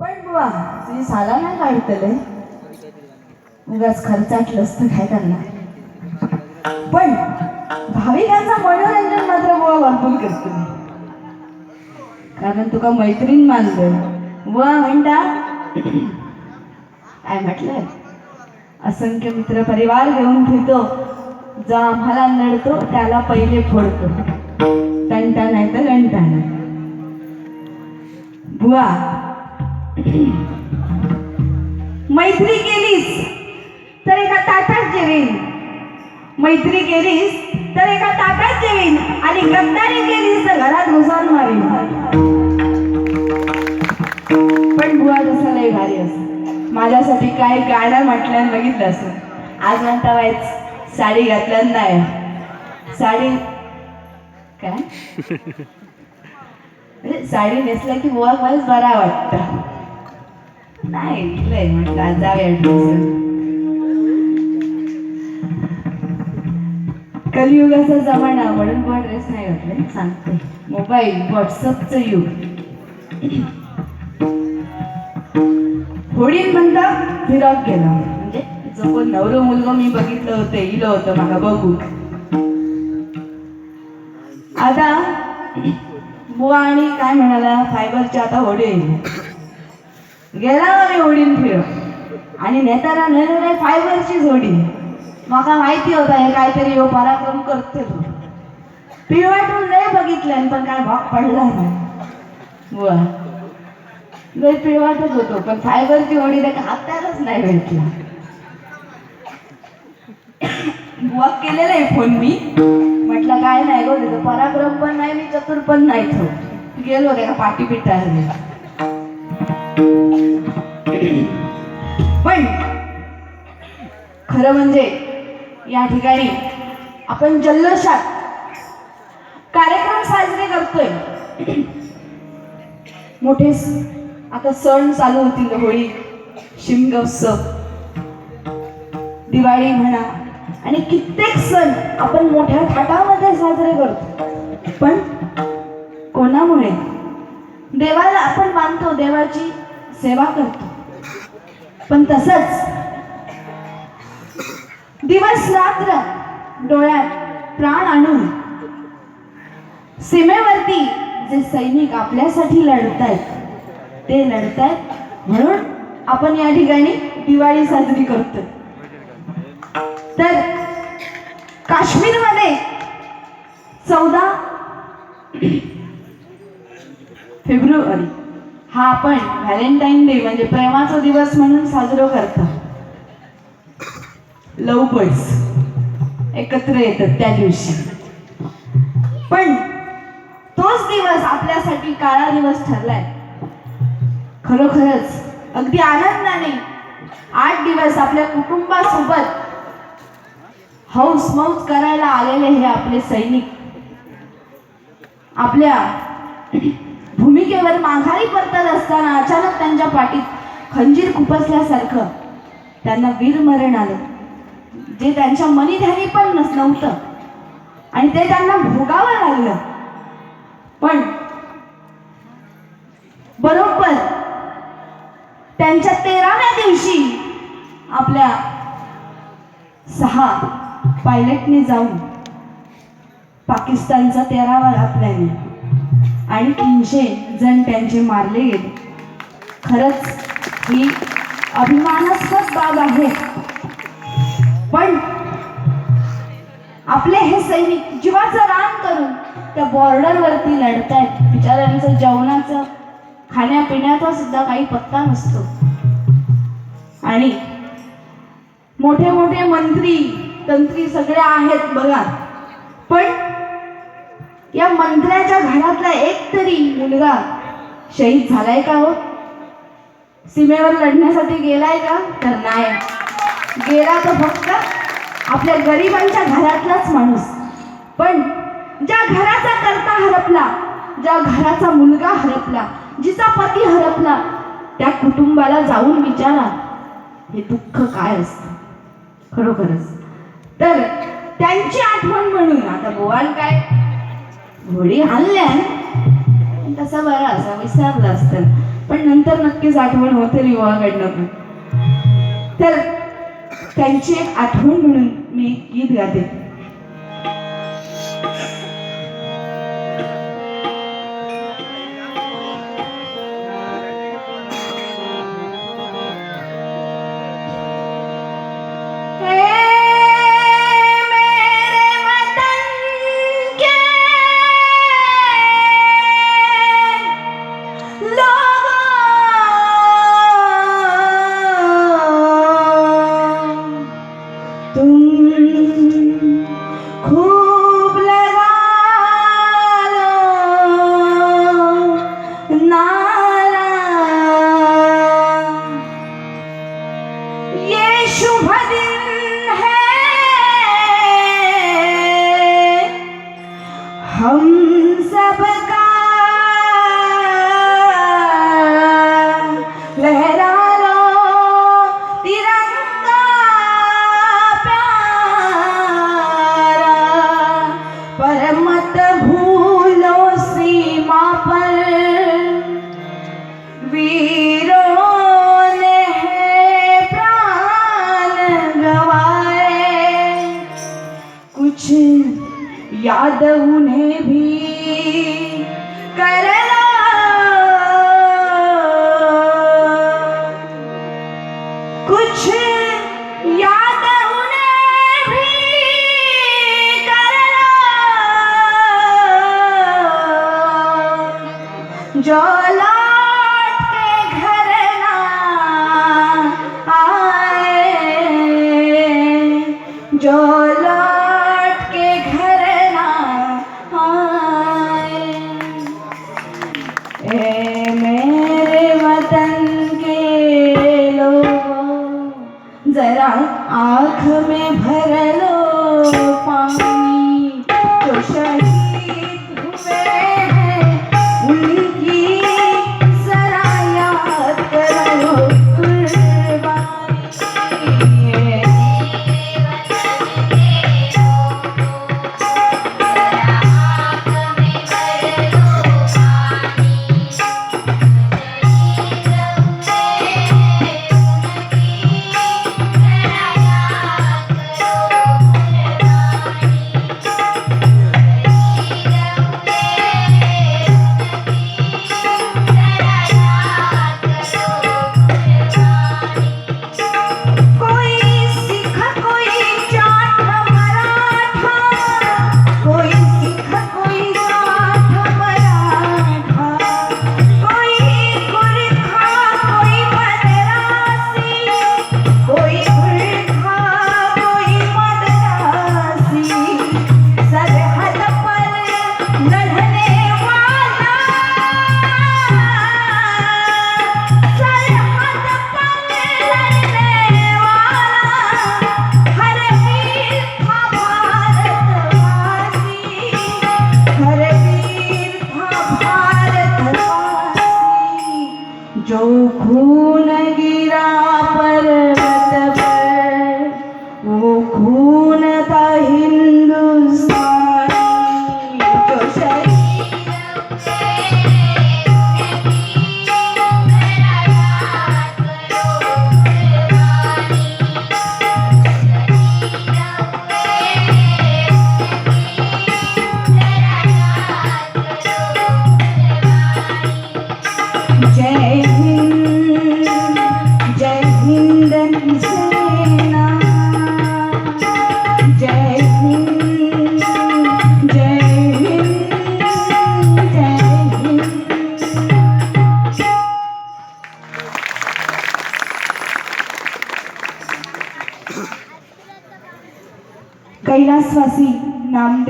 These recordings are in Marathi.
पण बुवा तुझी साला नाही काढतले उगाच खर्चाटलंस तर काय करणार पण मनोरंजन मात्र बुवा करतो कारण तुका मैत्रीण मानलं व म्हणता काय म्हटलं? असंख्य मित्र परिवार घेऊन फिरतो. जो आम्हाला नडतो त्याला पहिले फोडतो. टंटा नाही तर घंटा नाही. बुवा मैत्री केलीस तर एका ताटात जेवीन. मैत्री केलीस तर एका ताटात जेवीन. आणि गद्दारी केलीस तर घरात घुसावून मारीन. पण बुवा जसं लय भारी असं. माझ्यासाठी काय गाणं म्हटल्यानं बघितलं असं. आज म्हणता वाईच साडी घातल्यानं नाही. साडी काय? म्हणजे साडी नेसल्या की बुवा वाईच बरा वाटतं. नाही लय म्हटलं जाऊया कलियुगाचा जमाना म्हणून बुवा ड्रेस नाही घातले सांगते. मोबाईल व्हॉट्सअपचं युग. होळीन म्हणता फिरॉक गेला. म्हणजे जो कोण नवरो मुलगा मी बघितलं होतं इलं होतं मला बघू. आता बुवा आणि काय म्हणाला फायबरच्या आता होडी येईल गेला अरे ओढीन फिर आणि नेताना नेलेले फायबरचीच होडी माका माहिती होता हे काहीतरी हो पराक्रम करते तू. पिवाटून लय बघितलं पण काय भाग पडला नाही. बुवा. लय पिळवाटच होतो पण फायबरची ओढी त्या हातालाच नाही भेटला. बुवा केलेला आहे फोन मी. म्हटलं काय नाही गो तिथं पराक्रम पण नाही मी चतुर पण नाही तो. गेलो त्याला पाठी पिटायला पण खरं म्हणजे या ठिकाणी आपण जल्लोषात कार्यक्रम साजरे करतोय. मोठे आता सण चालू होतील होळी शिमगोत्सव दिवाळी म्हणा आणि कित्येक सण आपण मोठ्या थाटामध्ये साजरे करतो. पण कोणामुळे? देवाला आपण मानतो देवाची सेवा करतो. पण तसंच दिवस रात्र डोळ्यात प्राण आणून सीमेवरती जे सैनिक आपल्यासाठी लढतायत ते लढतायत. म्हणून आपण या ठिकाणी दिवाळी साजरी करतो. तर काश्मीरमध्ये चौदा फेब्रुवारी हा आपण व्हॅलेंटाईन डे म्हणजे प्रेमाचा दिवस म्हणून साजरा करतो. लव एकत्र येतात त्या दिवशी. पण तोच दिवस आपल्यासाठी काळा दिवस ठरलाय. खरोखरच अगदी आनंदाने आठ दिवस आपल्या कुटुंबासोबत हौस मौज करायला आलेले हे आपले सैनिक. आपल्या भूमिकेवर माघारी परतत असताना अचानक त्यांच्या पाठीत खंजीर खुपसल्यासारखं त्यांना वीरमरण आलं. जे त्यांच्या मनीध्यानी पण नस नव्हतं. आणि ते त्यांना भोगावं लागलं. पण बरोबर त्यांच्या तेराव्या दिवशी आपल्या सहा पायलटने जाऊन पाकिस्तानचा तेरावा घातल्याने आणि तीनशे जण त्यांचे मारले गेले. खरंच ही अभिमानास्पद बाब आहे. पण आपले हे सैनिक जीवाचं रान करून त्या बॉर्डरवरती लढतायत. बिचाऱ्यांचं जेवणाचं खाण्यापिण्याचा सुद्धा काही पत्ता नसतो. आणि मोठे मोठे मंत्री तंत्री सगळे आहेत बघा. पण या मंत्र्याच्या घरातला एक तरी मुलगा शहीद झालाय का हो? सीमेवर लढण्यासाठी गेलाय का? तर नाही. गेला तो फक्त आपल्या गरिबांच्या घरातलाच माणूस. पण ज्या घराचा कर्ता हरपला ज्या घराचा मुलगा हरपला जिचा पती हरपला त्या कुटुंबाला जाऊन विचारा हे दुःख काय असतं? खरोखरच. तर त्यांची आठवण म्हणून आता बोवाल काय? घोडी हाणल्या तसा बरा असा विसरला असतं. पण नंतर नक्कीच आठवण होते विवाहाकडनं पण तर त्यांची एक आठवण म्हणून मी गीत गाते. शुभ दिन है हम याद उन्हें भी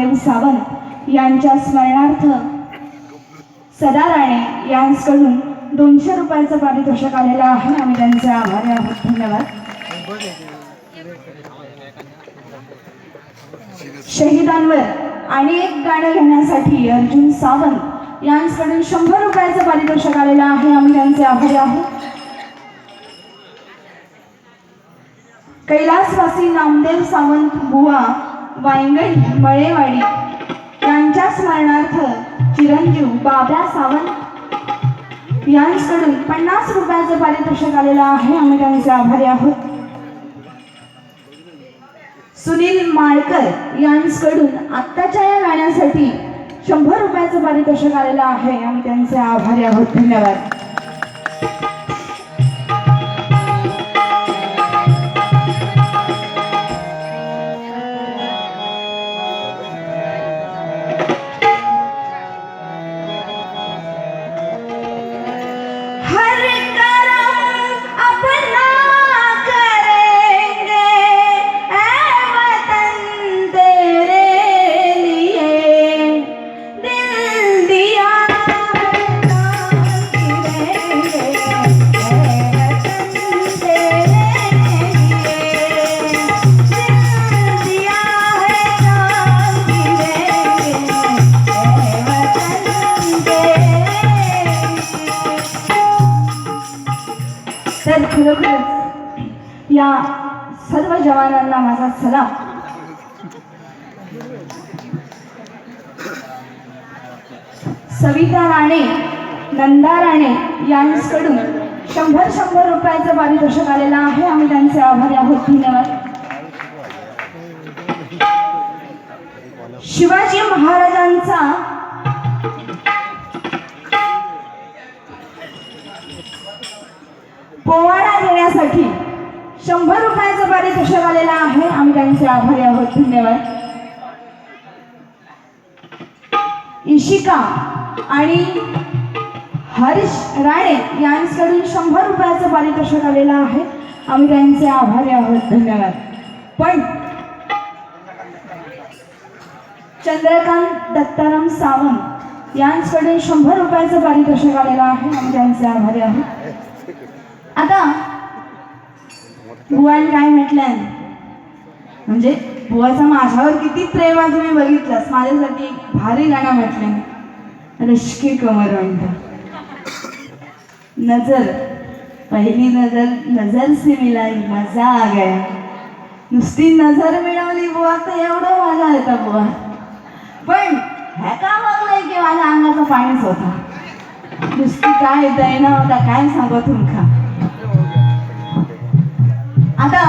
नामदेव सावंत यांच्या स्मरणार्थ सदा राणे यांकडून दोनशे रुपयाचं पारितोषिक आलेलं आहे. आम्ही त्यांचे आभारी आहोत. धन्यवाद. शहीदांवर आणि एक गाणं घेण्यासाठी अर्जुन सावंत यांकडून शंभर रुपयाचं पारितोषिक आलेलं आहे. आम्ही त्यांचे आभारी आहोत. कैलासवासी नामदेव सावंत बुवा वायंगई मळेवाडी. यांच्या स्मरणार्थ चिरंजीव बाब्या सावंत यांकडून पन्नास रुपयाचं पारितोषिक आलेलं आहे. आम्ही त्यांचे आभारी आहोत. सुनील माळकर यांकडून आत्ताच्या या गाण्यासाठी शंभर रुपयाचं पारितोषिक आलेलं आहे. आम्ही त्यांचे आभारी आहोत. धन्यवाद. खरोखरच या सर्व जवानांना माझा सलाम. सविता राणे नंदा राणे यांकडून शंभर शंभर रुपयाचं पारितोषिक आलेलं आहे. आम्ही त्यांचे आभारी आहोत. धन्यवाद. शिवाजी महाराजांचा पोवाडा देण्यासाठी शंभर रुपयाचं पारितोषिक आलेलं आहे. आम्ही त्यांचे आभारी आहोत. धन्यवाद. इशिका आणि हरीश राणे यांच्याकडून शंभर रुपयाचं पारितोषिक आलेलं आहे. आम्ही त्यांचे आभारी आहोत. धन्यवाद. पण चंद्रकांत दत्ताराम सावंत यांच्याकडून शंभर रुपयाचं पारितोषिक आलेलं आहे. आम्ही त्यांचे आभारी आहोत. आता बुवाने काय म्हटलंय? म्हणजे बुवाचा माझ्यावर किती प्रेम आहे तुम्ही बघितलास. माझ्यासाठी एक भारी गाणं म्हटलंय. रश्के कमर म्हणत नजर. पहिली नजर नजर से मिलाई मजा आ गया. नुसती नजर मिळवली बुवा तर एवढं मजा येता बुवा. पण ह्या का बघलंय की माझ्या अंगाचा पाणीच होता? नुसती काय दैना होता काय सांगू तुमका? आता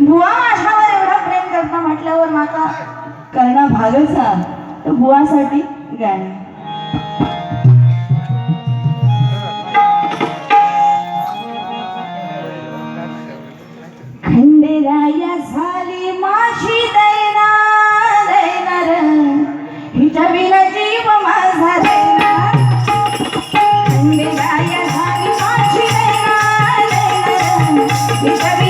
बुवा माझ्यावर एवढा प्रेम करता म्हटल्यावर माका करणं भागच हा. तर बुवासाठी गाणं. Yeah.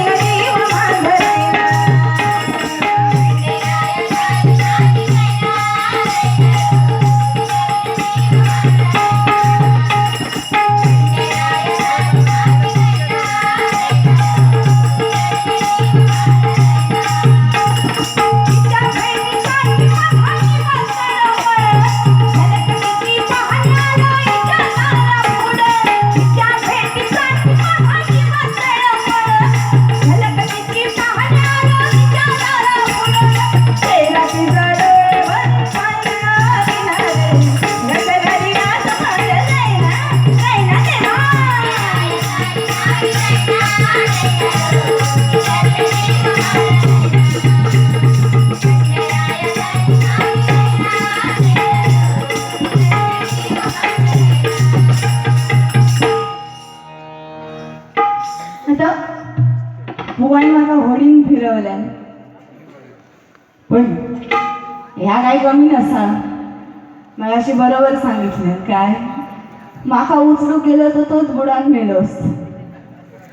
मिळवल्या पण ह्या काही कमी नसा. मला अशी बरोबर सांगितलं काय? माका उचलू केलं तर तोच बुडान मेलोस.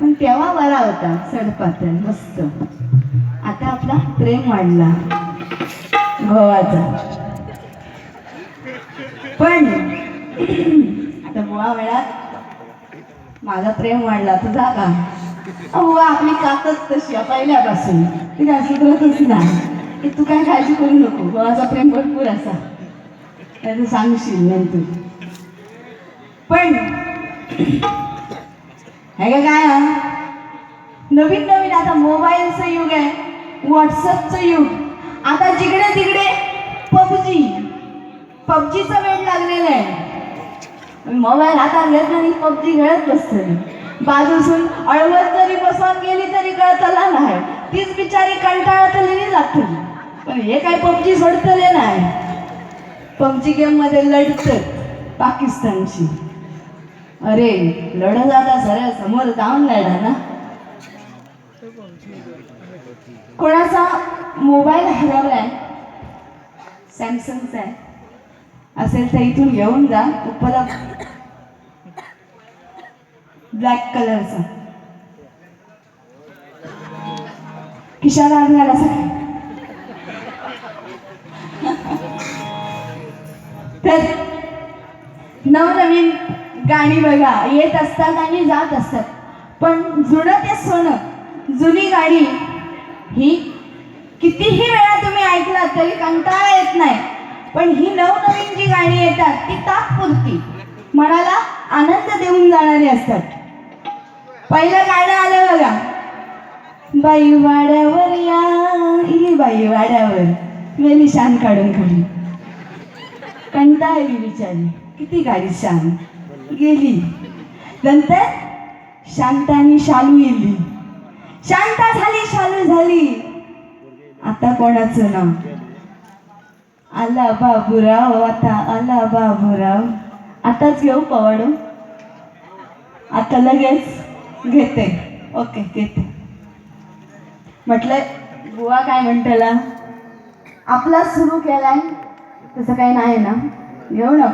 पण तेव्हा बरा होता सडपातळ मस्त. आता आपला प्रेम वाढला भावाचा. पण आता गोवा वेळात माझा प्रेम वाढला तुझा का? अहो आपली काकच तशी पहिल्यापासून. ती काय सुधरतच नाही की तू काय काळजी करू नको. भावाचा प्रेम भरपूर असा. त्याचं सांगशील नंतर. पण हे का काय नवीन नवीन आता मोबाईलचं युग आहे व्हॉट्सअपचं युग. आता जिकडे तिकडे पबजी पबजीचा वेळ लागलेला आहे. मोबाईल हातात घेत नाही पबजी खेळत बसतली बाजूसून अळवत जरी बसवून गेली तरी कळतला नाही. तीच बिचारी कंटाळतली लागतली पण हे काय पबजी सोडतले नाही. पबजी गेममध्ये लढत पाकिस्तानशी अरे लढत आता सरळ समोर जाऊन लढा ना. कोणाचा मोबाईल हरवलाय? सॅमसंगचा आहे. असेल तर इथून घेऊन जा. उपलब्ध. ब्लॅक कलरचा. खिशाला हात आला तर नवनवीन गाणी बघा. येत असतात आणि जात असतात. पण जुनं ते सोनं जुनी गाणी ही कितीही वेळा तुम्ही ऐकलात तरी कंटाळा येत नाही. पण ही नवनवीन जी गाणी येतात ती तात्पुरती. मनाला आनंद देऊन जाणारी असतात. पहिलं गाणं आलं बघा. बाई वाड्यावर या इली बाई वाड्यावर. वेली शान काढून खाली. कंटाळली बिचारी. किती गाडी शान. गेली. नंतर शांतानी शालू येली. शांता झाली शालू झाली. आता कोणाचं नाव? आला बाबूराव आता आला बाबूराव. आताच घेऊ पवाडू. आता लगेच. घेते. ओके घेते. म्हटलं बुवा काय म्हणतेला? आपला सुरू केलाय तसं काही नाही ना. घेऊ ना.